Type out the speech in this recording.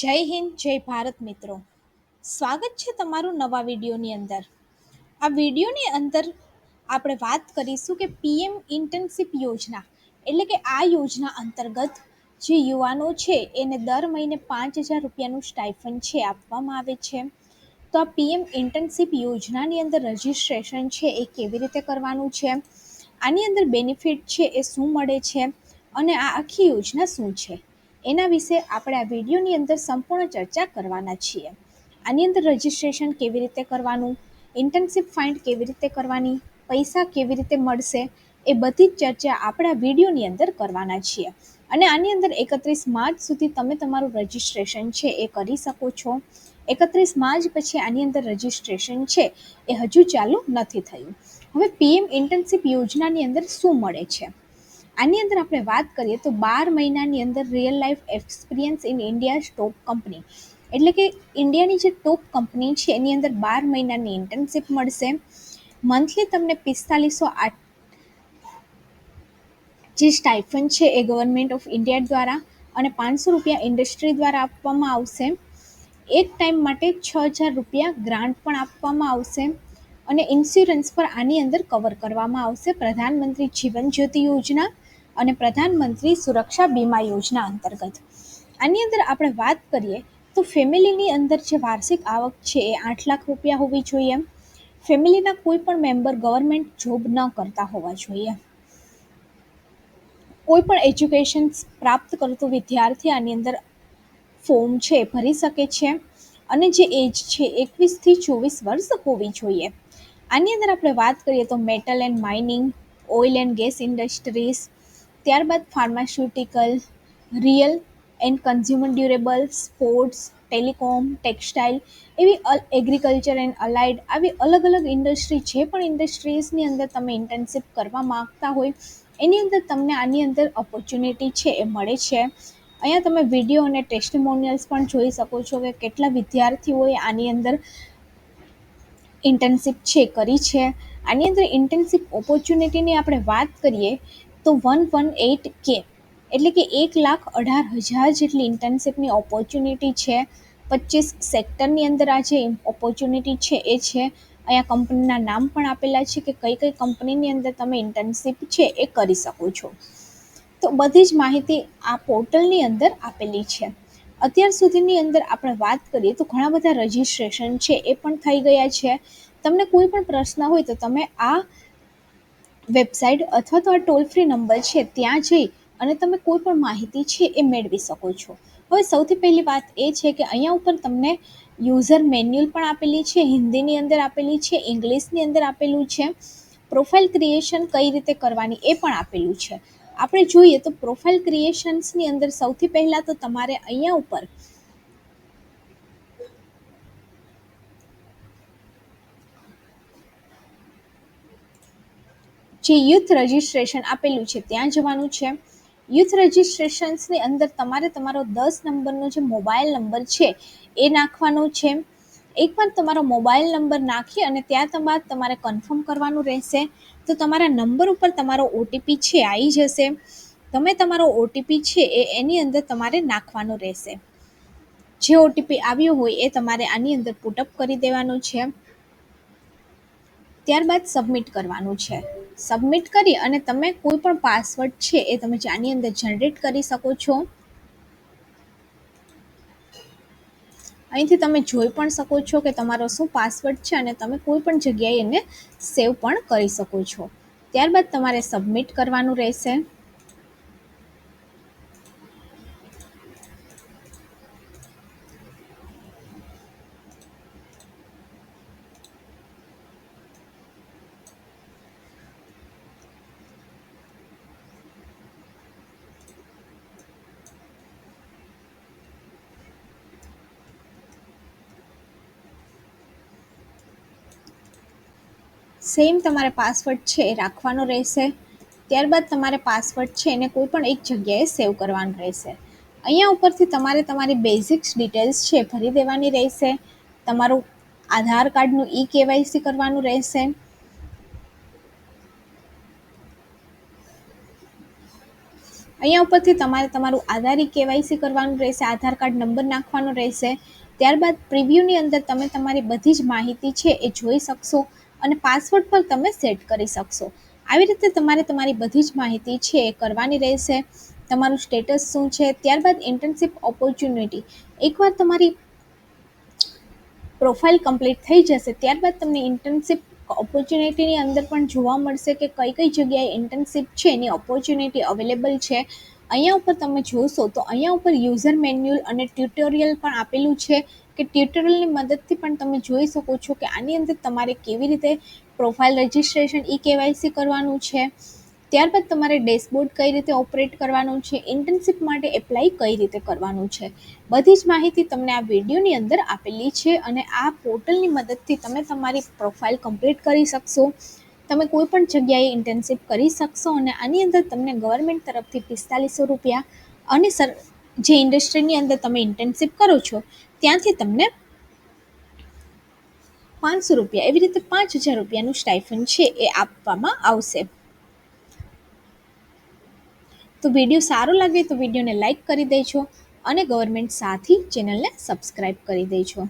જય હિન્દ, જય ભારત મિત્રો. સ્વાગત છે તમારું નવા વિડીયોની અંદર. આ વિડીયોની અંદર આપણે વાત કરીશું કે પીએમ ઇન્ટર્નશીપ યોજના, એટલે કે આ યોજના અંતર્ગત જે યુવાનો છે, એને દર મહિને પાંચ હજાર રૂપિયાનું સ્ટાઇફન છે આપવામાં આવે છે. તો આ પીએમ ઇન્ટર્નશીપ યોજનાની અંદર રજિસ્ટ્રેશન છે એ કેવી રીતે કરવાનું છે? આની અંદર બેનિફિટ છે એ શું મળે છે? અને આ આખી યોજના શું છે? એના વિશે આપણે આ વિડીયોની અંદર સંપૂર્ણ ચર્ચા કરવાના છીએ. આની અંદર રજિસ્ટ્રેશન કેવી રીતે કરવાનું ઇન્ટર્નશીપ ફાઇન્ડ કેવી રીતે કરવાની, પૈસા કેવી રીતે મળશે, એ બધી જ ચર્ચા આપણે આ વિડીયોની અંદર કરવાના છીએ. અને આની અંદર એકત્રીસ માર્ચ સુધી તમે તમારું રજિસ્ટ્રેશન છે એ કરી શકો છો. એકત્રીસ માર્ચ પછી આની અંદર રજિસ્ટ્રેશન છે એ હજુ ચાલુ નથી થયું. હવે પીએમ ઇન્ટર્નશીપ યોજનાની અંદર શું મળે છે? આની અંદર આપણે વાત કરીએ તો બાર મહિનાની અંદર real life experience in India top company એટલે કે ઇન્ડિયાની જે ટોપ કંપની છે, એની અંદર બાર મહિનાની ઇન્ટર્નશીપ મળશે. મંથલી તમને પિસ્તાલીસો આઠ જે સ્ટાઇફન છે એ ગવર્મેન્ટ ઓફ ઇન્ડિયા દ્વારા અને પાંચસો રૂપિયા ઇન્ડસ્ટ્રી દ્વારા આપવામાં આવશે. એક ટાઈમ માટે છ હજાર રૂપિયા ગ્રાન્ટ પણ આપવામાં આવશે અને ઇન્સ્યોરન્સ પર આની અંદર કવર કરવામાં આવશે. પ્રધાનમંત્રી જીવન જ્યોતિ યોજના અને પ્રધાનમંત્રી સુરક્ષા બીમા યોજના અંતર્ગત. આની અંદર આપણે વાત કરીએ તો ફેમિલીની અંદર જે વાર્ષિક આવક છે એ આઠ લાખ રૂપિયા હોવી જોઈએ ફેમિલીના કોઈ પણ મેમ્બર ગવર્મેન્ટ જોબ ન કરતા હોવા જોઈએ. કોઈ પણ એજ્યુકેશન પ્રાપ્ત કરતો વિદ્યાર્થી આની અંદર ફોર્મ છે ભરી શકે છે. અને જે એજ છે એકવીસથી ચોવીસ વર્ષ હોવી જોઈએ. આની અંદર આપણે વાત કરીએ તો metal and mining, oil and gas industries ત્યારબાદ pharmaceutical real and consumer durable sports telecom textile એવી એગ્રીકલ્ચર એન્ડ અલાઇડ આવી અલગ અલગ ઇન્ડસ્ટ્રી જે પણ ઇન્ડસ્ટ્રીઝની અંદર તમે ઇન્ટર્નશિપ કરવા માગતા હોય, એની અંદર તમને આની અંદર ઓપોર્ચ્યુનિટી છે એ મળે છે. અહીંયા તમે વીડિયો અને ટેસ્ટિમોનિયલ્સ પણ જોઈ શકો છો કે કેટલા વિદ્યાર્થીઓએ આની અંદર ઇન્ટર્નશીપ છે, કરી છે. આની અંદર ઇન્ટર્નશીપ ઓપોર્ચ્યુનિટીની આપણે વાત કરીએ તો વન વન એટ કે. એટલે કે એક લાખ અઢાર હજાર જેટલી ઇન્ટર્નશીપની ઓપોર્ચ્યુનિટી છે. પચીસ સેક્ટરની અંદર આ જે ઓપોર્ચ્યુનિટી છે, એ છે. અહીંયા કંપનીના નામ પણ આપેલા છે કે કઈ કઈ કંપનીની અંદર તમે ઇન્ટર્નશીપ છે, એ કરી શકો છો. તો બધી જ માહિતી આ પોર્ટલની અંદર આપેલી છે. અત્યાર સુધીની અંદર આપણે વાત કરીએ તો ઘણા બધા રજિસ્ટ્રેશન છે, એ પણ થઈ ગયા છે. તમને કોઈ પણ પ્રશ્ન હોય તો તમે આ વેબસાઇટ અથવા તો આ ટોલ ફ્રી નંબર છે, ત્યાં જઈ અને તમે કોઈ પણ માહિતી છે એ મેળવી શકો છો. હવે સૌથી પહેલી વાત એ છે કે અહીંયા ઉપર તમને યુઝર મેન્યુઅલ પણ આપેલી છે, હિન્દીની અંદર આપેલી છે, ઇંગ્લિશની અંદર આપેલું છે. પ્રોફાઇલ ક્રિએશન કઈ રીતે કરવાની એ પણ આપેલું છે. આપણે જોઈએ તો પ્રોફાઇલ ક્રિએશન્સની અંદર સૌથી પહેલાં તો તમારે અહીંયા ઉપર જે યુથ રજિસ્ટ્રેશન આપેલું છે, ત્યાં જવાનું છે. યુથ રજિસ્ટ્રેશન્સની અંદર તમારે તમારો દસ નંબરનો જે મોબાઈલ નંબર છે, એ નાખવાનો છે. એકવાર તમારો મોબાઈલ નંબર નાખી અને ત્યાં બાદ તમારે કન્ફર્મ કરવાનું રહેશે. તો તમારા નંબર ઉપર તમારો ઓટીપી છે આવી જશે. તમે તમારો ઓટીપી છે, એ એની અંદર તમારે નાખવાનો રહેશે. જે ઓટીપી આવ્યો હોય, એ તમારે આની અંદર પુટઅપ કરી દેવાનું છે. ત્યારબાદ સબમિટ કરવાનું છે. સબમિટ કરી અને તમે કોઈ પણ પાસવર્ડ છે એ તમે આની અંદર જનરેટ કરી શકો છો. અહીંથી તમે જોઈ પણ શકો છો કે તમારો શું પાસવર્ડ છે અને તમે કોઈ પણ જગ્યાએ એને સેવ પણ કરી શકો છો. ત્યારબાદ તમારે સબમિટ કરવાનું રહેશે. સેમ તમારે પાસવર્ડ છે એ રાખવાનો રહેશે. ત્યારબાદ તમારે પાસવર્ડ છે એને કોઈ પણ એક જગ્યાએ સેવ કરવાનું રહેશે. અહીંયા ઉપરથી તમારે તમારી બેઝિક્સ ડિટેલ્સ છે ભરી દેવાની રહેશે. તમારું આધાર કાર્ડનું ઈ કેવાયસી કરવાનું રહેશે. અહીંયા ઉપરથી તમારે તમારું આધારી કેવાયસી કરવાનું રહેશે, આધાર કાર્ડ નંબર નાખવાનો રહેશે. ત્યારબાદ પ્રિવ્યૂની અંદર તમે તમારી બધી જ માહિતી છે એ જોઈ શકશો. અને પાસવર્ડ પર તમે સેટ કરી શકશો. આવી રીતે તમારે તમારી બધી જ માહિતી છે એ કરવાની રહેશે. તમારું સ્ટેટસ શું છે? ત્યારબાદ ઇન્ટર્નશીપ ઓપોર્ચ્યુનિટી એકવાર તમારી પ્રોફાઇલ કમ્પ્લીટ થઈ જશે, ત્યારબાદ તમને ઇન્ટર્નશીપ ઓપોર્ચ્યુનિટીની અંદર પણ જોવા મળશે કે કઈ કઈ જગ્યાએ ઇન્ટર્નશીપ છે, એની ઓપોર્ચ્યુનિટી અવેલેબલ છે. અહીંયા ઉપર તમે જોશો તો અહીંયા ઉપર યુઝર મેન્યુઅલ અને ટ્યુટોરિયલ પણ આપેલું છે. કે ટ્યુટોરિયલની મદદથી પણ તમે જોઈ શકો છો કે આની અંદર તમારે કેવી રીતે પ્રોફાઇલ રજિસ્ટ્રેશન ઈ કેવાયસી કરવાનું છે. ત્યારબાદ તમારે ડેશબોર્ડ કઈ રીતે ઓપરેટ કરવાનું છે ઇન્ટર્નશીપ માટે એપ્લાય કઈ રીતે કરવાનું છે. બધી જ માહિતી તમને આ વિડીયોની અંદર આપેલી છે અને આ પોર્ટલની મદદથી તમે તમારી પ્રોફાઇલ કમ્પ્લીટ કરી શકશો. તમે કોઈ પણ જગ્યાએ ઇન્ટર્નશીપ કરી શકશો અને આની અંદર તમને ગવર્મેન્ટ તરફથી પિસ્તાલીસો રૂપિયા અને સર, જે ઇન્ડસ્ટ્રીની અંદર તમે ઇન્ટર્નશીપ કરો છો ત્યાંથી તમને પાંચસો રૂપિયા, એવી રીતે પાંચ હજાર રૂપિયાનું સ્ટાઇફન છે એ આપવામાં આવશે. તો વીડિયો સારો લાગે તો વિડીયોને લાઇક કરી દેજો અને ગવર્મેન્ટ સાથી ચેનલને સબસ્ક્રાઈબ કરી દેજો.